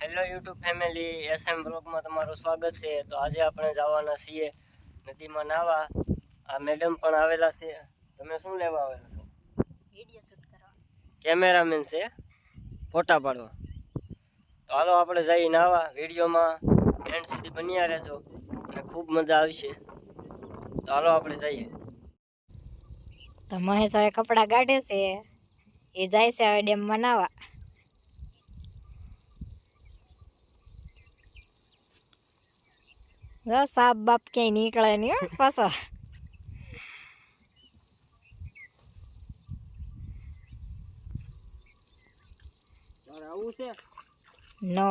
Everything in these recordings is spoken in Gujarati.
હેલો યુટ્યુબ ફેમિલી એસએમ બ્લોગમાં તમારું સ્વાગત છે. તો આજે આપણે જવાના છીએ નદીમાં નાહવા આ મેડમ પણ આવેલા છે. તમે શું લેવા આવેલા છો? વીડિયો શૂટ કરવા. કેમેરામેન છે. ફોટા પાડવા. તો હાલો આપણે જઈએ નાહવા વિડીયોમાં એન્ડ સુધી બન્યા રહેજો. અને ખૂબ મજા આવશે. તો હાલો આપણે જઈએ. તો મહેશ હવે કપડાં કાઢે છે. એ જાય છે હવે ડેમમાં નાવા. સાપ બાપ ક્યાંય નીકળે નહીં પાછો તારે આવું છે નો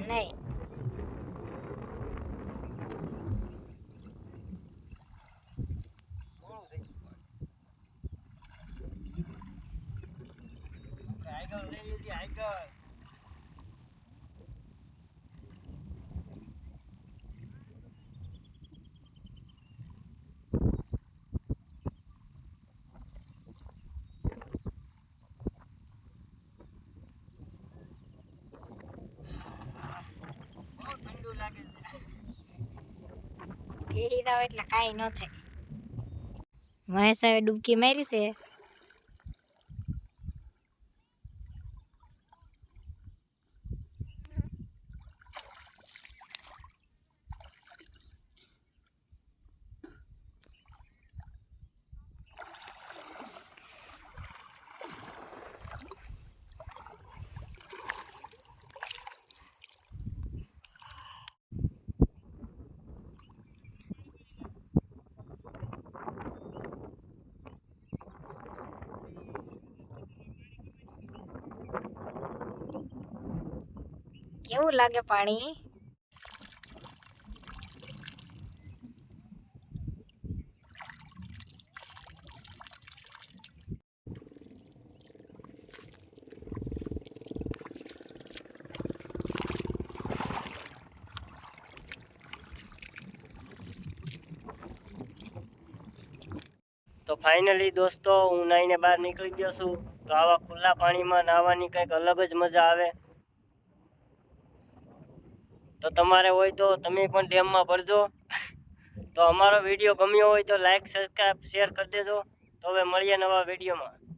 નહીં આગળ દાવ એટલે કાંઈ ન થાય. મહેશ હવે ડૂબકી મારી છે. કેવું લાગે પાણી? તો ફાઇનલી દોસ્તો, હું નાહીને બહાર નીકળી ગયો છું. તો આવા ખુલ્લા પાણીમાં નાહવાની કંઈક અલગ જ મજા આવે. તો તમારે હોય તો તમે પણ ડેમમાં ભરજો. તો અમારો વીડિયો ગમ્યો હોય તો લાઈક સબસ્ક્રાઈબ શેર કરી દેજો. તો હવે મળીએ નવા વિડીયોમાં.